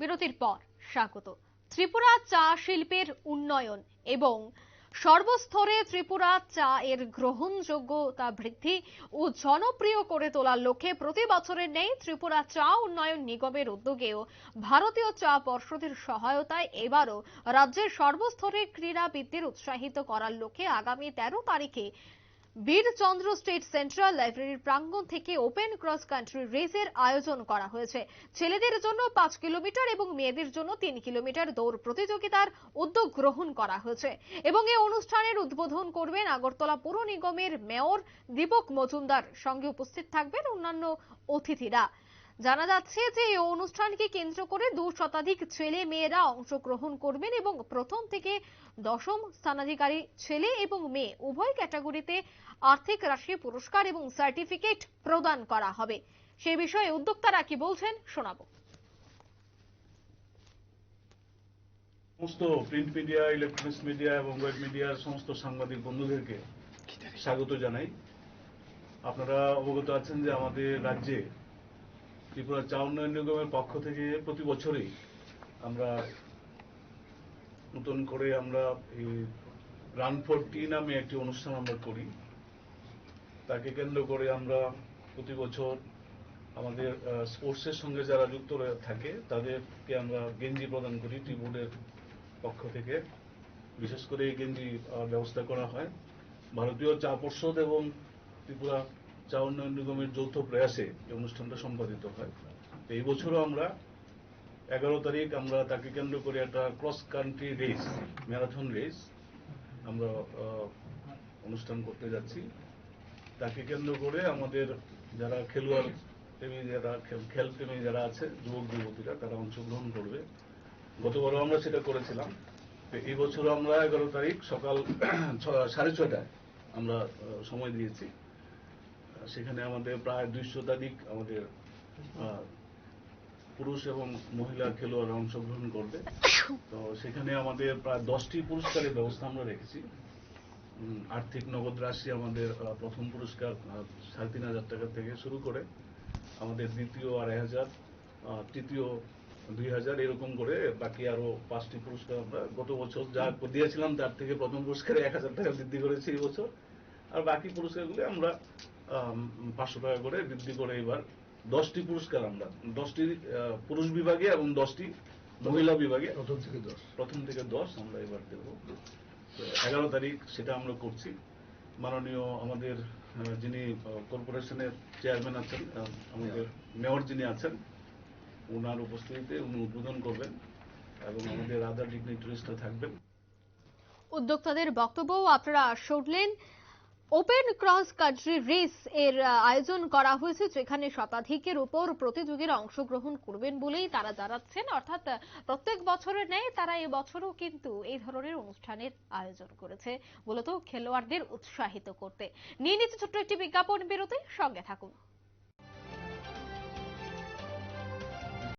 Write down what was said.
বিরতির পর স্বাগত। ত্রিপুরা চা শিল্পের উন্নয়ন এবং সর্বস্তরে ত্রিপুরা চা এর গ্রহণযোগ্যতা বৃদ্ধি ও জনপ্রিয় করে তোলার লক্ষ্যে প্রতি বছরের নেই ত্রিপুরা চা উন্নয়ন নিগমের উদ্যোগেও ভারতীয় চা পর্ষদের সহায়তায় এবারও রাজ্যের সর্বস্তরে ক্রীড়াবিদদের উৎসাহিত করার লক্ষ্যে আগামী তেরো তারিখে বীরচন্দ্র স্টেট সেন্ট্রাল লাইব্রেরির প্রাঙ্গণ থেকে ওপেন ক্রস কান্ট্রি রেসের আয়োজন করা হয়েছে। ছেলেদের জন্য পাঁচ কিলোমিটার এবং মেয়েদের জন্য তিন কিলোমিটার দৌড় প্রতিযোগিতার উদ্যোগ গ্রহণ করা হয়েছে। এবং এই অনুষ্ঠানের উদ্বোধন করবেন আগরতলা পুর নিগমের মেয়র দীপক মজুমদার। সঙ্গে উপস্থিত থাকবেন অন্যান্য অতিথিরা। জানা যাচ্ছে যে এই অনুষ্ঠানকে কেন্দ্র করে দু শতাধিক ছেলে মেয়েরা অংশগ্রহণ করবেন এবং প্রথম থেকে দশম স্থানাধিকারী ছেলে এবং মেয়ে উভয় ক্যাটাগরিতে আর্থিক রাশি পুরস্কার এবং সার্টিফিকেট প্রদান করা হবে। সে বিষয়ে উদ্যোক্তারা কি বলছেন শোনাবো। সমস্ত প্রিন্ট মিডিয়া ইলেকট্রনিক্স মিডিয়া এবং ওয়েব মিডিয়ার সমস্ত সাংবাদিক বন্ধুদেরকে স্বাগত জানাই। আপনারা অবগত আছেন যে আমাদের রাজ্যে ত্রিপুরা চা উন্নয়ন নিগমের পক্ষ থেকে প্রতি বছরই আমরা নতুন করে আমরা রান ফর টি নামে একটি অনুষ্ঠান আমরা করি। তাকে কেন্দ্র করে আমরা প্রতি বছর আমাদের স্পোর্টসের সঙ্গে যারা যুক্ত থাকে, তাদেরকে আমরা গেঞ্জি প্রদান করি টি বোর্ডের পক্ষ থেকে। বিশেষ করে এই গেঞ্জি ব্যবস্থা করা হয়। ভারতীয় চা পর্ষদ এবং ত্রিপুরা চা উন্নয়ন নিগমের যৌথ প্রয়াসে এই অনুষ্ঠানটা সম্পাদিত হয়। তো এই বছরও আমরা এগারো তারিখ আমরা তাকে কেন্দ্র করে একটা cross country race, marathon race আমরা অনুষ্ঠান করতে যাচ্ছি। তাকে কেন্দ্র করে আমাদের যারা খেলোয়াড় প্রেমী, যারা খেল- প্রেমী যারা আছে, যুবক, যুবতীরা, তারা অংশগ্রহণ করবে। গতবারও আমরা সেটা করেছিলাম। তো এই বছর আমরা এগারো তারিখ সকাল সাড়ে ছয়টায় আমরা সময় দিয়েছি। সেখানে আমাদের প্রায় দুই শতাধিক আমাদের পুরুষ এবং মহিলা খেলোয়াড় অংশগ্রহণ করবে। তো সেখানে আমাদের প্রায় দশটি পুরস্কারের ব্যবস্থা আমরা রেখেছি। আর্থিক নগদ রাশি আমাদের প্রথম পুরস্কার সাড়ে তিন হাজার টাকা থেকে শুরু করে আমাদের দ্বিতীয় আড়াই হাজার তৃতীয় দুই হাজার, এরকম করে বাকি আরও পাঁচটি পুরস্কার আমরা গত বছর যা দিয়েছিলাম, তার থেকে প্রথম পুরস্কারে এক হাজার টাকা বৃদ্ধি করেছি এই বছর। আর বাকি পুরস্কারগুলো আমরা পাঁচশো টাকা করে বৃদ্ধি করে এবার। দশটি পুরস্কার আমরা দশটি পুরুষ বিভাগে এবং দশটি মহিলা বিভাগে। প্রথম থেকে দশ। প্রথম থেকে দশ আমরা এবার দেব। এগারো তারিখ সেটা আমরা করছি। মাননীয় আমাদের যিনি কর্পোরেশনের চেয়ারম্যান আছেন আমাদের মেয়র যিনি আছেন ওনার উপস্থিতিতে উনি উদ্বোধন করবেন এবং আমাদের আদার ডিগনিটারিস্টরা থাকবেন। উদ্যোক্তাদের বক্তব্য আপনারা শুনলেন। ওপেন ক্রস কান্ট্রি রেস এর আয়োজন করা হয়েছে, যেখানে শতাধিকের উপর প্রতিযোগীরা অংশগ্রহণ করবেন বলেই তারা জানাচ্ছেন। অর্থাৎ প্রত্যেক বছরের ন্যায় তারা এবছরও কিন্তু এই ধরনের অনুষ্ঠানের আয়োজন করেছে, মূলত খেলোয়াড়দের উৎসাহিত করতে। নিয়ে নিচ্ছে ছোট্ট একটি বিজ্ঞাপন বিরতি সঙ্গে থাকুন।